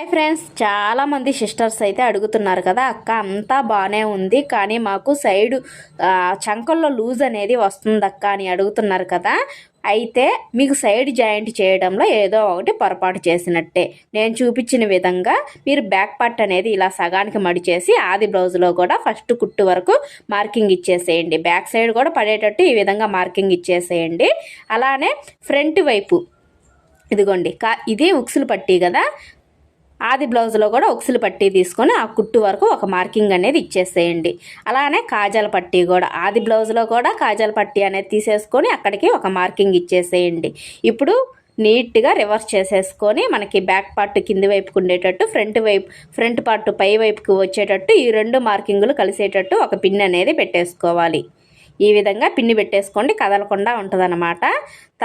Hi friends. చాలామంది sisters అయితే అడుగుతున్నారు కదా అక్క అంతా బాగానే ఉంది కానీ మాకు సైడు చంకల్లో లూజ్ అనేది వస్తుంది అక్క అని అడుగుతున్నారు కదా. అయితే మీకు సైడ్ జాయింట్ చేయడంలో ఏదో ఒకటి పొరపాటు చేసినట్టే. నేను చూపించిన విధంగా మీరు బ్యాక్ పార్ట్ అనేది ఇలా సగానికి మడిచేసి ఆది బ్లౌజ్లో కూడా ఫస్ట్ కుట్టు వరకు మార్కింగ్ ఇచ్చేసేయండి. బ్యాక్ సైడ్ కూడా పడేటట్టు ఈ విధంగా మార్కింగ్ ఇచ్చేసేయండి. అలానే ఫ్రంట్ వైపు ఇదిగోండి కా ఇది ఉక్సులు పట్టి కదా. ఆది బ్లౌజ్లో కూడా ఉక్సులు పట్టీ తీసుకొని ఆ కుట్టు వరకు ఒక మార్కింగ్ అనేది ఇచ్చేసేయండి. అలానే కాజాల పట్టీ కూడా ఆది బ్లౌజ్లో కూడా కాజాల పట్టీ అనేది తీసేసుకొని అక్కడికి ఒక మార్కింగ్ ఇచ్చేసేయండి. ఇప్పుడు నీట్గా రివర్స్ చేసేసుకొని మనకి బ్యాక్ పార్ట్ కింది వైపుకు ఉండేటట్టు ఫ్రంట్ వైపు ఫ్రంట్ పార్ట్ పై వైపుకు వచ్చేటట్టు ఈ రెండు మార్కింగులు కలిసేటట్టు ఒక పిన్ అనేది పెట్టేసుకోవాలి. ఈ విధంగా పిన్ని పెట్టేసుకోండి కదలకుండా ఉంటుందన్నమాట.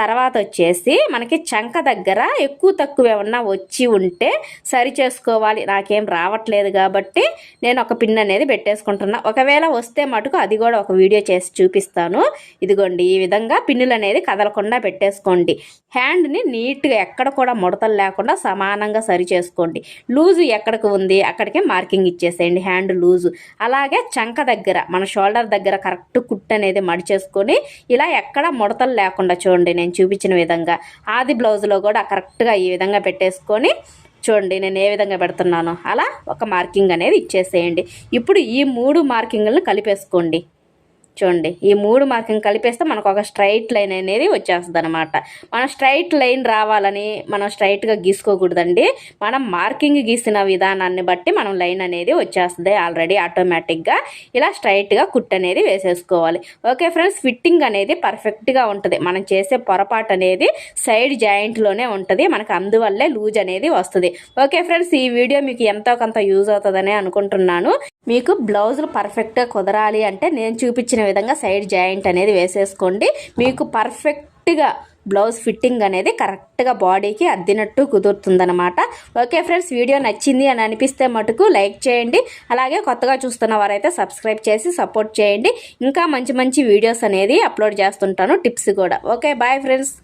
తర్వాత వచ్చేసి మనకి చంక దగ్గర ఎక్కువ తక్కువ ఏమన్నా వచ్చి ఉంటే సరి చేసుకోవాలి. నాకేం రావట్లేదు కాబట్టి నేను ఒక పిన్ అనేది పెట్టేసుకుంటున్నా. ఒకవేళ వస్తే మటుకు అది కూడా ఒక వీడియో చేసి చూపిస్తాను. ఇదిగోండి ఈ విధంగా పిన్నులు అనేది కదలకుండా పెట్టేసుకోండి. హ్యాండ్ని నీట్గా ఎక్కడ కూడా ముడతలు లేకుండా సమానంగా సరి చేసుకోండి. లూజు ఎక్కడికి ఉంది? అక్కడికి మార్కింగ్ ఇచ్చేసేయండి. Hand loose. అలాగే చంక దగ్గర మన షోల్డర్ దగ్గర కరెక్ట్ కుట్ అనేది మడిచేసుకొని ఇలా ఎక్కడ ముడతలు లేకుండా చూడండి. నేను చూపించిన విధంగా. ఆది బ్లౌజ్లో కూడా కరెక్ట్గా ఈ విధంగా పెట్టేసుకొని చూడండి నేను ఏ విధంగా పెడుతున్నాను. అలా ఒక మార్కింగ్ అనేది ఇచ్చేసేయండి. ఇప్పుడు ఈ మూడు మార్కింగ్లను కలిపేసుకోండి. చూడండి ఈ మూడు మార్కింగ్ కలిపేస్తే మనకు ఒక స్ట్రైట్ లైన్ అనేది వచ్చేస్తుంది అనమాట మనం స్ట్రైట్ లైన్ రావాలని మనం స్ట్రైట్గా గీసుకోకూడదండి. మనం మార్కింగ్ గీసిన విధానాన్ని బట్టి మనం లైన్ అనేది వచ్చేస్తుంది ఆల్రెడీ ఆటోమేటిక్గా ఇలా స్ట్రైట్గా కుట్ అనేది వేసేసుకోవాలి. ఓకే ఫ్రెండ్స్ ఫిట్టింగ్ అనేది పర్ఫెక్ట్గా ఉంటుంది. మనం చేసే పొరపాటు అనేది సైడ్ జాయింట్లోనే ఉంటుంది. మనకు అందువల్లే లూజ్ అనేది వస్తుంది. ఓకే ఫ్రెండ్స్ ఈ వీడియో మీకు ఎంతో కొంత యూజ్ అవుతుందని అనుకుంటున్నాను. మీకు బ్లౌజులు పర్ఫెక్ట్గా కుదరాలి అంటే నేను చూపించిన విధంగా సైడ్ జాయింట్ అనేది వేసేసుకోండి. మీకు పర్ఫెక్ట్గా బ్లౌజ్ ఫిట్టింగ్ అనేది కరెక్ట్గా బాడీకి అద్దినట్టు కుదురుతుందనమాట ఓకే ఫ్రెండ్స్ వీడియో నచ్చింది అని అనిపిస్తే మటుకు లైక్ చేయండి. అలాగే కొత్తగా చూస్తున్న వారైతే సబ్స్క్రైబ్ చేసి సపోర్ట్ చేయండి. ఇంకా మంచి మంచి వీడియోస్ అనేది అప్లోడ్ చేస్తుంటాను టిప్స్ కూడా. Okay bye friends.